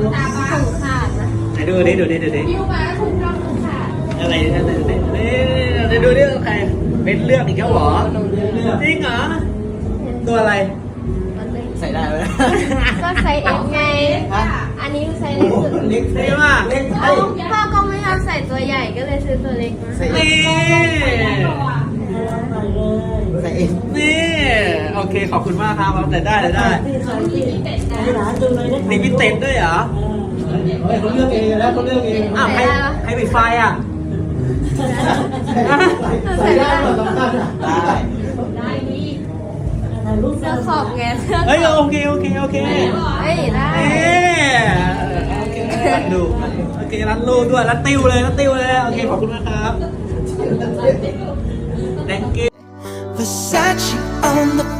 ถุงขาดนะไหนดูดิดูดิดูดิยิ้วมาถุงดำถุงขาดอะไรเนี่ยดูดินี่ดูดิใครเป็นเลือกอีกแล้วเหรอจริงเหรอตัวอะไร ใส่ได้ไหมก็ไซส์เอ็กไง อันนี้ไซส์เล็กสุดเล็กใช่ป่ะเอ้าพ่อก็ไม่ชอบใส่ตัวใหญ่ก็เลยซื้อตัวเล็กมา นี่ ใส่เอง นี่ โอเคขอบคุณมากครับแต่ได้แต่ได้ที่ร้านดูเลยนะลิมิเต็ดด้วยเหรอเขาเลือกเองแล้วเขาเลือกเองอ้าวใครใครปิดไฟอะใส่ได้หมดสำคัญได้เสื้อขอบไงเสื้อขเฮ้ยอบโอเคโอเคโอเคเฮ้ยได้เอ๊โอเครันดูโอเครันลูกด้วยรันติวเลยรันติวเลยโอเคขอบคุณมากครับ thank you Versace on the